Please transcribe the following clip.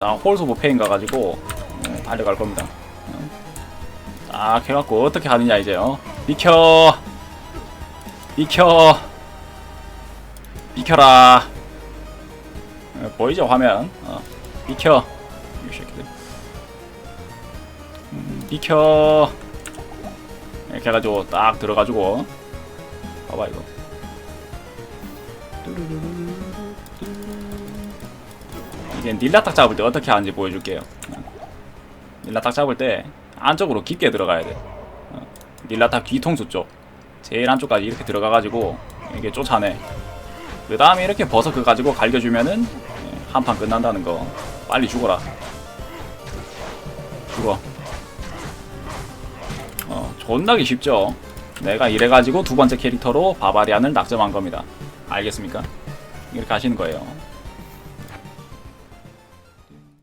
자, 홀스 모페인 가가지고 어, 달려갈 겁니다. 어. 딱 해갖고 어떻게 하느냐 이제요. 비켜, 비켜, 비켜라. 어, 보이죠 화면? 어, 비켜, 이 새끼들. 음, 비켜. 이렇게 해가지고 딱 들어가지고 봐봐 이거. 이제 닐라 딱 잡을 때 어떻게 하는지 보여줄게요. 어. 닐라 딱 잡을 때 안쪽으로 깊게 들어가야 돼. 어. 닐라 딱 뒤통수 쪽 제일 안쪽까지 이렇게 들어가가지고 이게 쫓아내. 그 다음에 이렇게 그 가지고 갈겨주면은 한 판 끝난다는 거. 빨리 죽어라. 죽어. 어, 존나기 쉽죠. 내가 이래가지고 두 번째 캐릭터로 바바리안을 낙점한 겁니다. 알겠습니까? 이렇게 하시는 거예요.